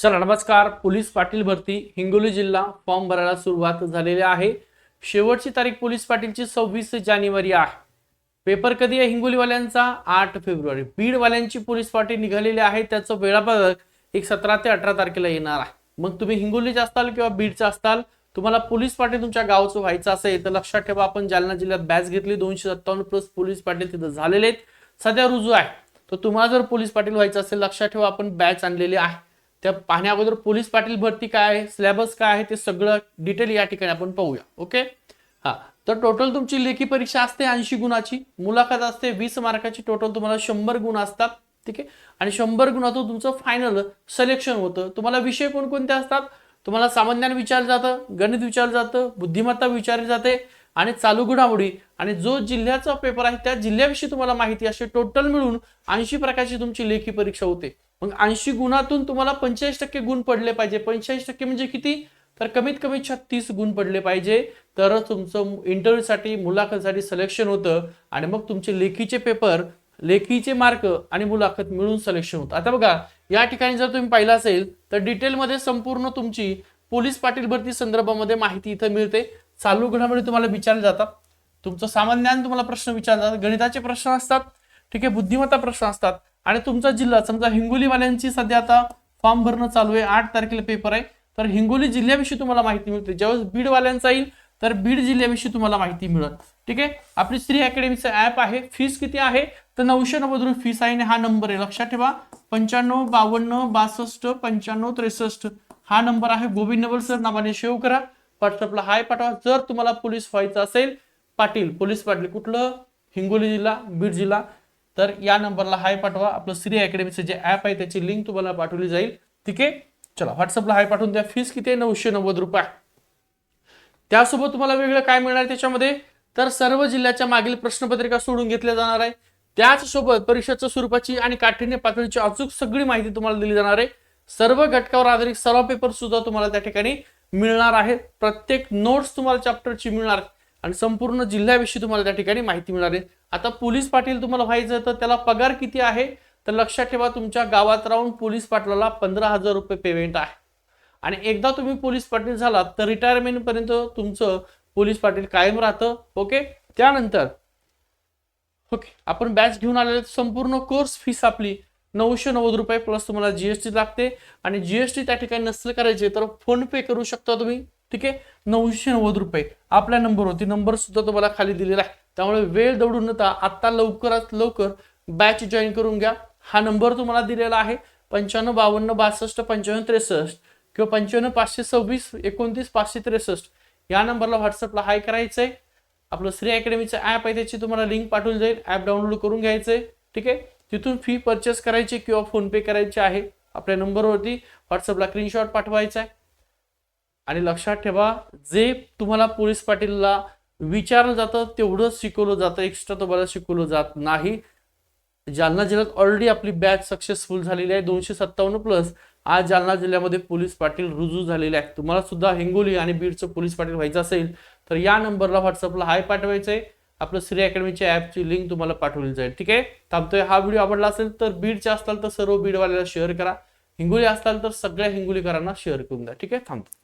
चला नमस्कार. पोलीस पाटील भरती हिंगोली जिल्हा फॉर्म भरायला सुरुवात झालेली आहे. शेवटची तारीख पोलीस पाटीलची सव्वीस जानेवारी आहे. पेपर कधी आहे हिंगोलीवाल्यांचा? आठ फेब्रुवारी. बीडवाल्यांची पोलीस पाटील निघालेली आहे. त्याचं वेळापत्रक एक सतरा ते अठरा तारखेला येणार आहे. मग तुम्ही हिंगोलीचे असताल किंवा बीडचे असताल तुम्हाला पोलीस पाटील तुमच्या गावचं व्हायचं असेल तर लक्षात ठेवा आपण जालना जिल्ह्यात बॅच घेतली. दोनशे सत्तावन्न प्लस पोलीस पाटील तिथं झालेले आहेत. सध्या रुजू आहे. तर तुम्हाला जर पोलीस पाटील व्हायचं असेल लक्षात ठेवा आपण बॅच आणलेली आहे. त्या पाहण्या अगोदर पोलीस पाटील भरती काय आहे सिलेबस काय आहे ते सगळं डिटेल या ठिकाणी आपण पाहूया ओके हा तर टोटल तुमची लेखी परीक्षा असते ऐंशी गुणाची मुलाखत असते वीस मार्काची टोटल तुम्हाला शंभर गुण असतात ठीक आहे? आणि शंभर गुणातून तुमचं फायनल सिलेक्शन होतं. तुम्हाला विषय कोणकोणते असतात? तुम्हाला सामान्यान विचारलं जातं गणित विचारलं जातं बुद्धिमत्ता विचारली जाते आणि चालू घडामोडी. आणि जो जिल्ह्याचा पेपर आहे त्या जिल्ह्याविषयी तुम्हाला माहिती असे टोटल मिळून ऐंशी प्रकारची तुमची लेखी परीक्षा होते. मग ऐंशी गुणातून तुम्हाला पंचेचाळीस टक्के गुण पडले पाहिजे. पंचेचाळीस टक्के म्हणजे किती? तर कमीत कमी छत्तीस गुण पडले पाहिजे. तरच तुमचं इंटरव्ह्यूसाठी मुलाखतसाठी सिलेक्शन होतं आणि मग तुमचे लेखीचे पेपर लेखीचे मार्क आणि मुलाखत मिळून सिलेक्शन होतं. आता बघा या ठिकाणी जर तुम्ही पाहिलं असेल तर डिटेलमध्ये संपूर्ण तुमची पोलीस पाटील भरती संदर्भामध्ये माहिती इथं मिळते. चालू घडामोडी तुम्हाला विचारले जातात. तुमचं सामान्य तुम्हाला प्रश्न विचारले जातात गणिताचे प्रश्न असतात. ठीक आहे बुद्धिमत्ता प्रश्न असतात. आणि तुमचा जिल्हा समजा हिंगोलीवाल्यांची सध्या आता फॉर्म भरणं चालू आहे आठ तारखेला पेपर आहे. तर हिंगोली जिल्ह्याविषयी तुम्हाला माहिती मिळते. ज्यावेळेस बीडवाल्यांचा येईल तर बीड जिल्ह्याविषयी तुम्हाला माहिती मिळेल. ठीक आहे? आपली श्री अकॅडमीचं ऍप आहे. फीस किती आहे? तर नऊशे नव्वद रुपये फीस आहे आणि हा नंबर आहे. लक्षात ठेवा. पंच्याण्णव बावन्न बासष्ट पंच्याण्णव त्रेसष्ट. हा नंबर आहे. गोविंद नवल सर नावाने सेव्ह करा. व्हॉट्सअपला हाय पाठवा. जर तुम्हाला पोलीस व्हायचं असेल पाटील पोलीस पाटील कुठलं? हिंगोली जिल्हा बीड जिल्हा. तर या नंबरला हाय पाठवा. आपलं श्री अकॅडमीचं जे ऍप आहे त्याची लिंक तुम्हाला पाठवली जाईल. ठीक आहे? चला व्हॉट्सअपला हाय पाठवून द्या. फीस किती आहे? नऊशे नव्वद रुपये. त्यासोबत तुम्हाला वेगळं काय मिळणार त्याच्यामध्ये? तर सर्व जिल्ह्याच्या मागील प्रश्नपत्रिका सोडून घेतल्या जाणार आहे. त्याच सोबत परीक्षेच्या स्वरूपाची आणि काठिण्य पातळीची अचूक सगळी माहिती तुम्हाला दिली जाणार आहे. सर्व घटकावर आधारित सर्व पेपर सुद्धा तुम्हाला त्या ठिकाणी मिळणार आहे प्रत्येक नोट्स तुम्हाला चॅप्टरची मिळणार. आणि संपूर्ण जिल्ह्याविषयी तुम्हाला त्या ठिकाणी माहिती मिळणार आहे. आता पोलीस पाटील तुम्हाला व्हायचं तर त्याला पगार किती आहे? तर लक्षात ठेवा तुमच्या गावात राहून पोलीस पाटलाला पंधरा हजार रुपये पेमेंट आहे. आणि एकदा तुम्ही पोलीस पाटील झालात तर रिटायरमेंट पर्यंत तुमचं पोलीस पाटील कायम राहतं ओके त्यानंतर ओके आपण बॅच घेऊन आलेले संपूर्ण कोर्स फीस आपली नऊशे नव्वद रुपये प्लस तुम्हाला जीएसटी लागते. आणि जीएसटी त्या ठिकाणी नसेल करायचे तर फोन पे करू शकता तुम्ही ठीक आहे? नऊशे नव्वद रुपये आपल्या नंबरवरती नंबर सुद्धा तुम्हाला खाली दिलेला आहे. त्यामुळे वेळ दौडून नका. आत्ता लवकरात लवकर बॅच जॉईन करून घ्या. हा नंबर तुम्हाला दिलेला आहे. पंच्याण्णव बावन्न बासष्ट पंच्याण्णव त्रेसष्ट किंवा पंच्याण्णव पाचशे सव्वीस एकोणतीस पाचशे त्रेसष्ट. या नंबरला व्हॉट्सअपला हाय करायचं आहे आपलं श्री अकॅडमीचं ॲप आहे त्याची तुम्हाला लिंक पाठवून जाईल. ॲप डाउनलोड करून घ्यायचं आहे ठीक आहे? तिथून फी परचेस करायची किंवा फोनपे करायची आहे. आपल्या नंबरवरती व्हॉट्सअपला स्क्रीनशॉट पाठवायचा आहे. आणि लक्षात ठेवा जे तुम्हाला पोलीस पाटीलला विचारलं जातं तेवढंच शिकवलं जातं एक्स्ट्रा तुम्हाला शिकवलं जात नाही. जालना जिल्ह्यात ऑलरेडी आपली बॅच सक्सेसफुल झालेली आहे दोनशे सत्तावन्न प्लस आज जालना जिल्ह्यामध्ये पोलीस पाटील रुजू झालेले आहेत. तुम्हाला सुद्धा हिंगोली आणि बीडचं पोलीस पाटील व्हायचं असेल तर या नंबरला व्हॉट्सअपला हाय पाठवायचं आहे आपलं श्री अकॅडमीच्या ॲपची लिंक तुम्हाला पाठवली जाईल. ठीक आहे? थांबतोय. हा व्हिडिओ आवडला असेल तर बीडचे असताल तर सर्व बीडवाल्याला शेअर करा. हिंगोली असताल तर सगळ्या हिंगोलीकरांना शेअर करून द्या. ठीक आहे? थांबतो